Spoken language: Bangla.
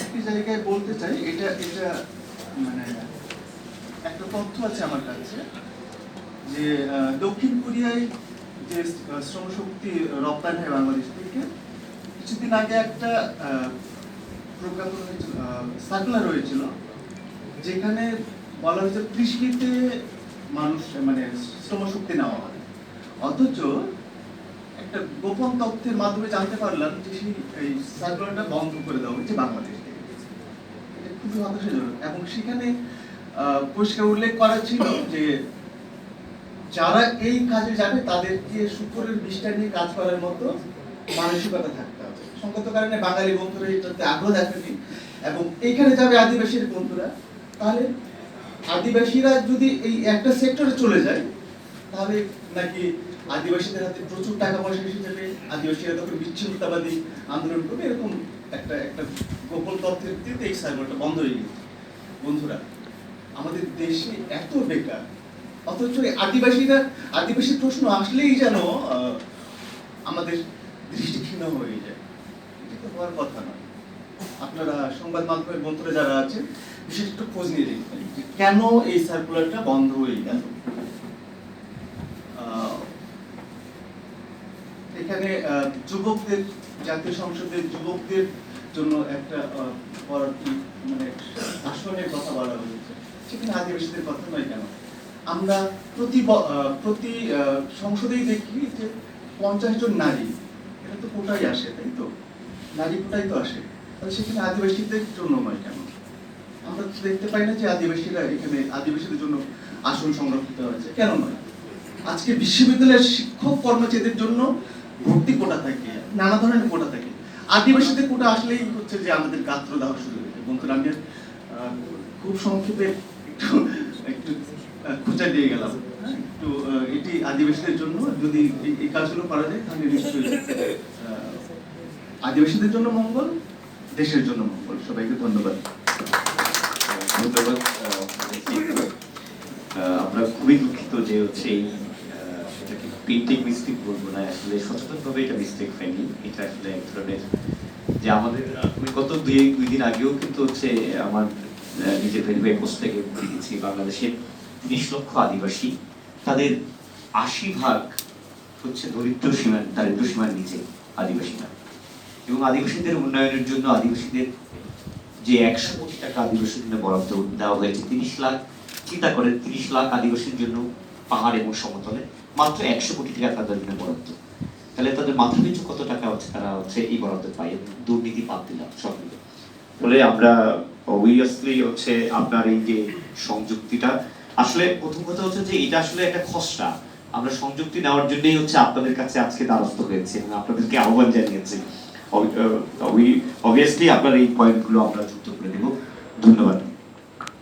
একটি জায়গায় বলতে চাই, এটা এটা মানে একটা তথ্য আছে আমার কাছে যে দক্ষিণ কোরিয়ায় যে শ্রমশক্তি রপ্তানি হয় বাংলাদেশ থেকে, কিছুদিন আগে একটা প্রোগ্রাম হয়েছিল সার্কুলার হয়েছিল, যেখানে বলা হয়েছে কৃষিতে মানুষ মানে শ্রমশক্তি নেওয়া হয় অথচ একটা গোপন তথ্যের মাধ্যমে জানতে পারলাম যে সেই, এই সার্কুলারটা বন্ধ করে দেওয়া হয়েছে বাংলাদেশ খুবই হতাশাজনক। এবং সেখানে পরিষ্কার উল্লেখ করা ছিল যে যারা এই কাজে যাবে, তাদেরকে শুক্রের বিষটা নিয়ে কাজ করার মতো মানসিকতা থাকতে হবে। সঙ্গত কারণে বাঙালি বন্ধুরা এটাতে আগ্রহ দেখানি এবং এইখানে যাবে আদিবাসীর বন্ধুরা, তাহলে আদিবাসীরা যদি এই একটা সেক্টরে চলে যায়, তাহলে নাকি আদিবাসীদের হাতে প্রচুর টাকা পয়সা এসে যাবে, আদিবাসীরা তখন বিচ্ছিন্নতাবাদী আন্দোলন করবে, এরকম একটা একটা গোপন তথ্যের ভিত্তিতে এই সাইবারটা বন্ধ হয়ে গেছে। বন্ধুরা, আমাদের দেশে এত বেকার, অথচ আদিবাসীরা, আদিবাসী প্রশ্ন আসলেই যেন আমাদের দৃষ্টিহীন হয়ে যায়। এটা তো হওয়ার কথা না আপনারা সংবাদ মাধ্যমের বন্ধুরা যারা আছেন, বিশেষ একটু খোঁজ নিয়ে দেখবেন কেন এই সার্কুলারটা বন্ধ হয়ে গেল। এখানে যুবকদের, জাতীয় সংসদের যুবকদের জন্য একটা মানে আসনের কথা বলা হয়েছে। সেখানে আদিবাসীদের কথা নয় কেন? আমরা প্রতি প্রতি সংসদেই দেখি যে পঞ্চাশ জন নারী, এটা তো কোটাই আসে, তাই তো? নারী কোটাই তো আসে। তাহলে সেখানে আদিবাসীদের জন্য নয় কেন? আমরা দেখতে পাই না যে আদিবাসীরা এখানে আদিবাসীদের জন্য আসন সংরক্ষিত হয়েছে। কেন নয়? আজকে বিশ্ববিদ্যালয়ের শিক্ষক কর্মচারীদের জন্য ভর্তি কোটা থাকে নানা ধরনের কোটা থাকে। আদিবাসীদের কোটা আসলেই হচ্ছে যে আমাদের গাত্র দাহ শুরু হয়ে যায়। বন্ধুরা আমি খুব সংক্ষেপে একটু একটু খোঁচা দিয়ে গেলাম। হ্যাঁ, একটু এটি আদিবাসীদের জন্য যদি এই- কাজগুলো করা যায় তাহলে নিশ্চয়ই আদিবাসীদের জন্য মঙ্গল দেশের জন্য মঙ্গল। সবাইকে ধন্যবাদ। ধন্যবাদ আমরা খুবই দুঃখিত যে হচ্ছে এই প্রিন্টিং মিস্টেক বলব না, আসলে সচেতনভাবে এটা মিস্টেক হয়নি। এটা আসলে এক ধরনের যে আমাদের আমি গত দুই দুই দিন আগেও কিন্তু হচ্ছে আমার নিজের ভেরিফাই পোস্ট থেকে দেখেছি, বাংলাদেশের তিরিশ লক্ষ আদিবাসী, তাদের আশি ভাগ হচ্ছে দরিদ্র সীমার, দারিদ্র সীমার নিচে আদিবাসীরা। এবং আদিবাসীদের উন্নয়নের জন্য আদিবাসীদের যে একশো কোটি টাকা আদিবাসীদের বরাদ্দ দেওয়া হয়েছে, তিরিশ লাখ চিন্তা করেন, তিরিশ লাখ আদিবাসীর জন্য পাহাড় এবং সমতলে মাত্র একশো কোটি টাকা তাদের জন্য বরাদ্দ। তাহলে তাদের মাথা পিছু কত টাকা হচ্ছে তারা হচ্ছে এই বরাদ্দ পায়? দুর্নীতি বাদ দিলাম, সব মিলে। বলে আমরা অবভিয়াসলি হচ্ছে আপনার এই যে সংযুক্তিটা, আসলে প্রথম কথা হচ্ছে যে এটা আসলে একটা খসড়া। আমরা সংযুক্তি নেওয়ার জন্যই হচ্ছে আপনাদের কাছে আজকে দ্বারস্থ হয়েছে এবং আপনাদেরকে আহ্বান জানিয়েছি। অবভিয়াসলি আপনার এই পয়েন্টগুলো আমরা যুক্ত করে দেব। ধন্যবাদ।